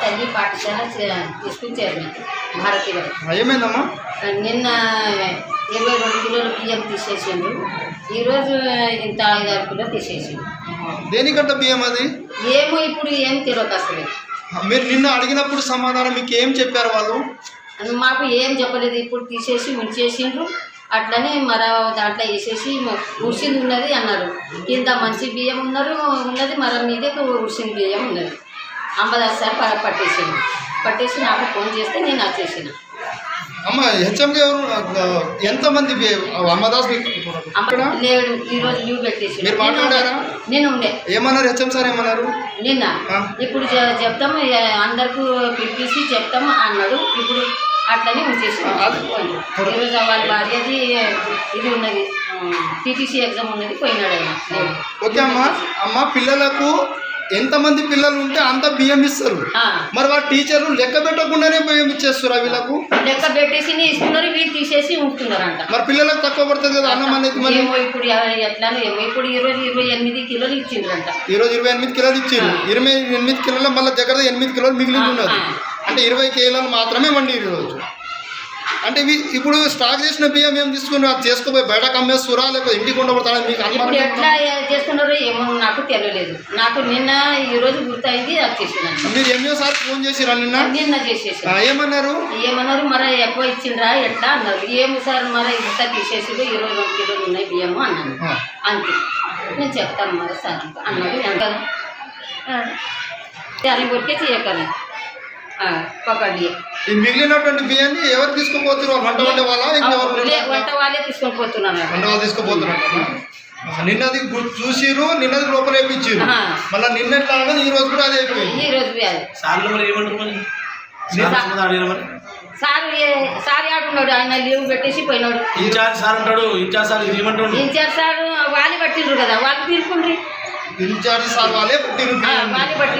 తల్లి పాఠశాల school chairman భారతీయ ఏమైందమ్మా? నిన్న ఇరవై రెండు కిలోల బియ్యం తీసేసిండు ఈరోజు ఇంత ఐదారు కిలో తీసేసిండు దేనికంట బియ్యం అది? ఏమో ఇప్పుడు ఏం తెలియక అసలు. మీరు నిన్న అడిగినప్పుడు సమాధానం మీకు ఏం చెప్పారు వాళ్ళు? మాకు ఏం చెప్పలేదు. ఇప్పుడు తీసేసి ఉంచేసిండ్రు అట్లనే మర దాంట్లో వేసేసి ఉడిసింది ఉన్నది అన్నారు. ఇంత మంచి బియ్యం ఉన్నారు ఉన్నది మరో మీదే ఉడిసిన బియ్యం ఉన్నది. అంబదాస్ సార్ ప- పట్టేసి నాకు ఫోన్ చేస్తే నేను వచ్చేసిన. అమ్మ హెచ్ఎం ఎవరు? ఆ, ఎంతమంది అమ్మదాస్ మీకు ఇక్కడ? లేడు లీవ్ పెట్టేసి మీరు మాట్లాడారా? నేను ఉండే. ఏమన్నారు? హెచ్ఎం సార్ ఏమన్నారు? నిన్న. ఇప్పుడు చెప్తాము అందరికీ పిలిపించి చెప్తాము అన్నాడు. ఇప్పుడు అట్లనే ఉంచేసి ఆ, అది- ఈరోజు వాళ్ళ భార్యది ఇది ఉన్నది. టీటీసీ ఎగ్జామ్ ఉన్నది పోయినాడు ఆయన. ఓకే అమ్మా. అమ్మ పిల్లలకు ఎంతమంది పిల్లలు ఉంటే అంత బియ్యం ఇస్తారు. మరి వాళ్ళ టీచర్లు లెక్క పెట్టకుండానే బియ్యం ఇచ్చేస్తారు వీళ్ళకు? లెక్క పెట్టేసి ఇస్తున్నారు వీళ్ళు తీసేసి ఉంటున్నారంట మరి పిల్లలకు తక్కువ పడుతుంది కదా అన్నం అనేది మరి? ఇప్పుడు ఎ- ఎట్లానో ఏమో ఇప్పుడు ఈరోజు ఇరవై ఎనిమిది కిలోలు ఇచ్చిండ్రంట. ఈరోజు ఇరవై ఎనిమిది కిలోలు ఇచ్చారు ఇరవై ఎనిమిది కిలోలు మళ్ళీ దగ్గర ఎనిమిది కిలోలు మిగిలి ఉన్నది. అంటే ఇరవై కిలోలు మాత్రమే వండి ఈరోజు. అంటే ఇప్పుడు స్టాక్ చేసిన బియ్యం ఏం తీసుకుని అది చేసుకోపోయి బయటకు అమ్మేస్తురా లేకపోతే ఇంటికి ఉండబడతారా మీకు అనుమానం ఎట్లా చేస్తున్నారో ఏమో నాకు తెలియలేదు. నాకు నిన్న ఈ రోజు గుర్తయింది వచ్చేసినాను మీరు ఎంఏ సార్ ఫోన్ చేసిరా నిన్న? నిన్న చేసేసి ఏమన్నారు? ఏమన్నారు? మరి ఎక్కువ ఇచ్చిండ్రా? ఎట్లా అన్నారు? ఏమి సార్ మరి ఇంత తీసేసి ఇరవై రెండు కిలోలు ఉన్నాయి బియ్యము అన్నాను. అంతే. నేను చెప్తాను మరి సార్. అంత అన్నాడు. ఎంత? దాని కొరికే చేయకను పకడి ఈ మిగిలినటువంటి బియ్యాన్ని ఎవరు తీసుకుపోతున్నారు? వంట వండే వాళ్ళ? వంట వాళ్ళే తీసుకొని పోతున్నారు వంట వాళ్ళు తీసుకుపోతున్నారు. నిన్నది చూసిరు నిన్నది లోపల వేయించారు. మళ్ళీ నిన్నట్లా ఈ రోజు కూడా అదే అయిపోయింది. ఈ రోజు సార్లు మరి ఏమంటారు సార్ సార్ ఏ- సార్ ఆడున్నాడు ఆయన లీవ్ పెట్టేసి పోయినాడు. ఇన్ఛార్జ్ సార్ అంటాడు ఇన్ఛార్జ్ సార్ ఇది ఏమంటాడు? ఇన్ఛార్జ్ సార్ వాళ్ళు పట్టిండ్రు కదా వాళ్ళు పిలుపుండ్రి ఇన్ఛార్జ్ సార్ వాళ్ళే పుట్టిరు ఆ, వాళ్ళు పట్టిండ్రు.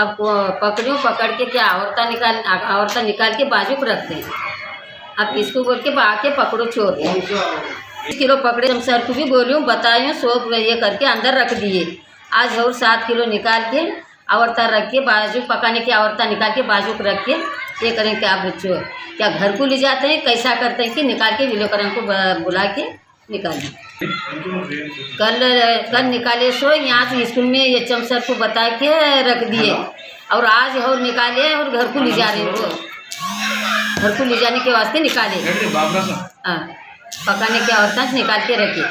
अब पकड़ी, पकड़ के क्या औरता निकाल औरता निकाल के बाजू को रख दें। अब इसको बोल के आके पकड़ो चोर बीस किलो पकड़े, हम सर को भी बोली हूँ बताई ये करके अंदर रख दिए। आज और सात किलो निकाल के औरता रख के बाजू, पकाने की औरता निकाल के बाजू को रख के ये करें, क्या बच्चों, क्या घर को ले जाते हैं, कैसा करते हैं कि निकाल के विलोकरण को बुला के निकालें कल कल निकाले सो यहाँ से स्कूल में ये चम सर को बता के रख दिए। और आज और निकाले और घर को ले जा रहे हो घर को ले जाने के वास्ते निकाले। हाँ। पकाने की औरतें निकाल के रखे।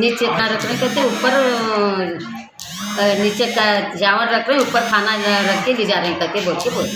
नीचे इतना रख रहे कहते ऊपर नीचे का चावल रख रहे ऊपर खाना रख के ले जा रहे हैं करके बोल के बोल।